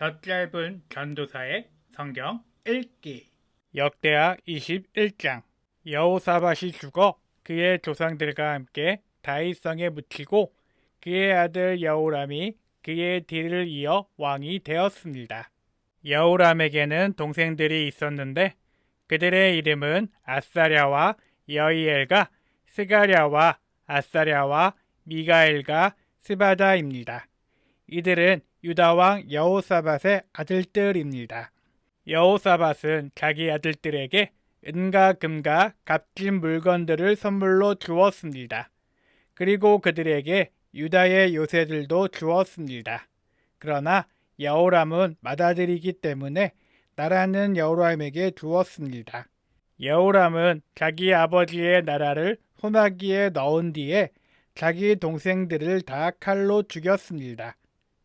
혀짧은 전도사의 성경 읽기 역대하 21장 여호사밧이 죽어 그의 조상들과 함께 다윗성에 묻히고 그의 아들 여호람이 그의 뒤를 이어 왕이 되었습니다. 여호람에게는 동생들이 있었는데 그들의 이름은 아사랴와 여이엘과 스가랴와 아사랴와 미가엘과 스바다입니다. 이들은 유다 왕 여호사밧의 아들들입니다. 여호사밧은 자기 아들들에게 은과 금과 값진 물건들을 선물로 주었습니다. 그리고 그들에게 유다의 요새들도 주었습니다. 그러나 여호람은 맏아들이기 때문에 나라는 여호람에게 주었습니다. 여호람은 자기 아버지의 나라를 소나기에 넣은 뒤에 자기 동생들을 다 칼로 죽였습니다.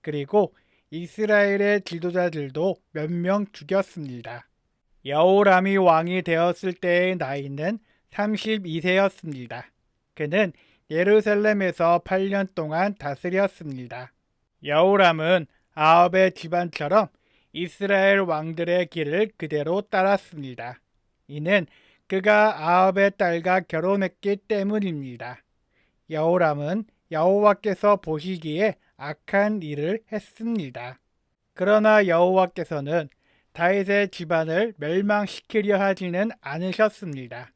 그리고 이스라엘의 지도자들도 몇 명 죽였습니다. 여호람이 왕이 되었을 때의 나이는 32세였습니다. 그는 예루살렘에서 8년 동안 다스렸습니다. 여호람은 아합의 집안처럼 이스라엘 왕들의 길을 그대로 따랐습니다. 이는 그가 아합의 딸과 결혼했기 때문입니다. 여호람은 여호와께서 보시기에 악한 일을 했습니다. 그러나 여호와께서는 다윗의 집안을 멸망시키려 하지는 않으셨습니다.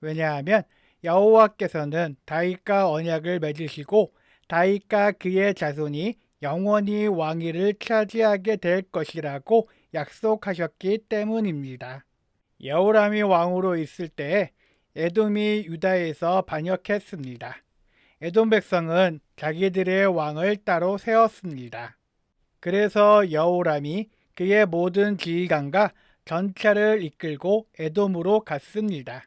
왜냐하면 여호와께서는 다윗과 언약을 맺으시고 다윗과 그의 자손이 영원히 왕위를 차지하게 될 것이라고 약속하셨기 때문입니다. 여호람이 왕으로 있을 때에 에돔이 유다에서 반역했습니다. 에돔 백성은 자기들의 왕을 따로 세웠습니다. 그래서 여호람이 그의 모든 지휘관과 전차를 이끌고 에돔으로 갔습니다.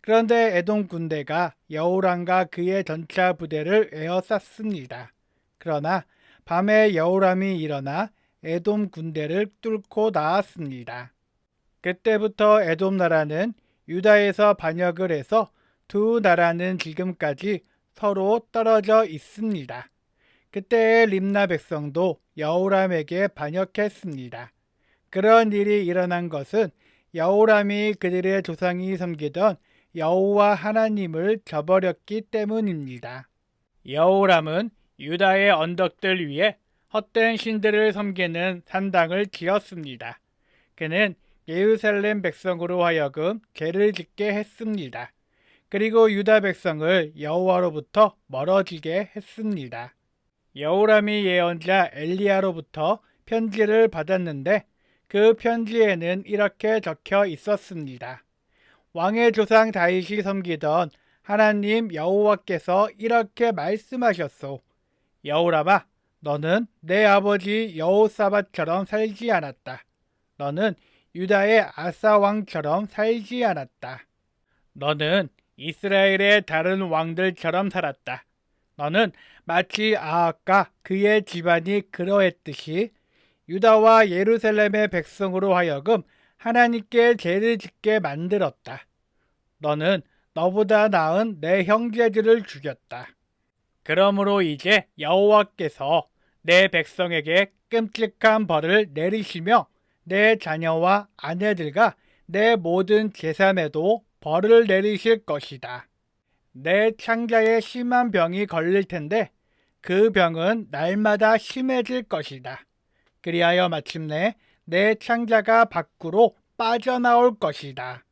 그런데 에돔 군대가 여호람과 그의 전차 부대를 에워쌌습니다. 그러나 밤에 여호람이 일어나 에돔 군대를 뚫고 나왔습니다. 그때부터 에돔 나라는 유다에서 반역을 해서 두 나라는 지금까지 서로 떨어져 있습니다. 그때의 림나 백성도 여호람에게 반역했습니다. 그런 일이 일어난 것은 여호람이 그들의 조상이 섬기던 여호와 하나님을 저버렸기 때문입니다. 여호람은 유다의 언덕들 위에 헛된 신들을 섬기는 산당을 지었습니다. 그는 예루살렘 백성으로 하여금 죄를 짓게 했습니다. 그리고 유다 백성을 여호와로부터 멀어지게 했습니다. 여호람이 예언자 엘리야로부터 편지를 받았는데 그 편지에는 이렇게 적혀 있었습니다. 왕의 조상 다윗이 섬기던 하나님 여호와께서 이렇게 말씀하셨소. 여호람아, 너는 내 아버지 여호사밧처럼 살지 않았다. 너는 유다의 아사 왕처럼 살지 않았다. 너는 이스라엘의 다른 왕들처럼 살았다. 너는 마치 아합과 그의 집안이 그러했듯이 유다와 예루살렘의 백성으로 하여금 하나님께 죄를 짓게 만들었다. 너는 너보다 나은 내 형제들을 죽였다. 그러므로 이제 여호와께서 내 백성에게 끔찍한 벌을 내리시며 내 자녀와 아내들과 내 모든 재산에도 벌을 내리실 것이다. 내 창자에 심한 병이 걸릴 텐데 그 병은 날마다 심해질 것이다. 그리하여 마침내 내 창자가 밖으로 빠져나올 것이다.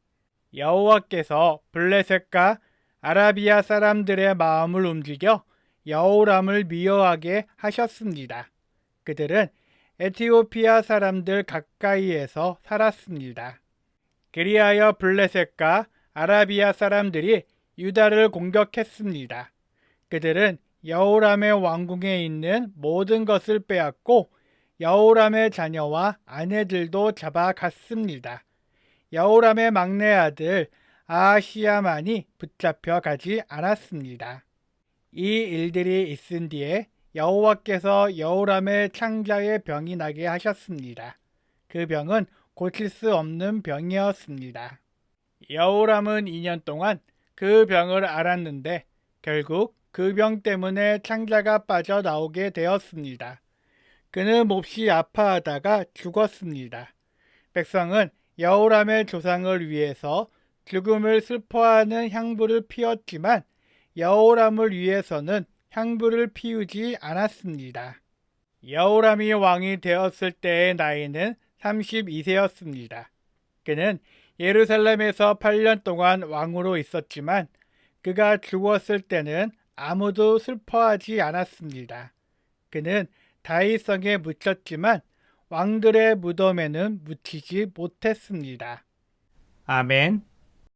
여호와께서 블레셋과 아라비아 사람들의 마음을 움직여 여호람을 미워하게 하셨습니다. 그들은 에티오피아 사람들 가까이에서 살았습니다. 그리하여 블레셋과 아라비아 사람들이 유다를 공격했습니다. 그들은 여호람의 왕궁에 있는 모든 것을 빼앗고 여호람의 자녀와 아내들도 잡아갔습니다. 여호람의 막내 아들 아시야만이 붙잡혀 가지 않았습니다. 이 일들이 있은 뒤에 여호와께서 여호람의 창자의 병이 나게 하셨습니다. 그 병은 고칠 수 없는 병이었습니다. 여호람은 2년 동안 그 병을 앓았는데 결국 그 병 때문에 창자가 빠져나오게 되었습니다. 그는 몹시 아파하다가 죽었습니다. 백성은 여호람의 조상을 위해서 죽음을 슬퍼하는 향부를 피웠지만 여호람을 위해서는 향부를 피우지 않았습니다. 여호람이 왕이 되었을 때의 나이는 32세였습니다. 그는 예루살렘에서 8년 동안 왕으로 있었지만 그가 죽었을 때는 아무도 슬퍼하지 않았습니다. 그는 다윗성에 묻혔지만 왕들의 무덤에는 묻히지 못했습니다. 아멘.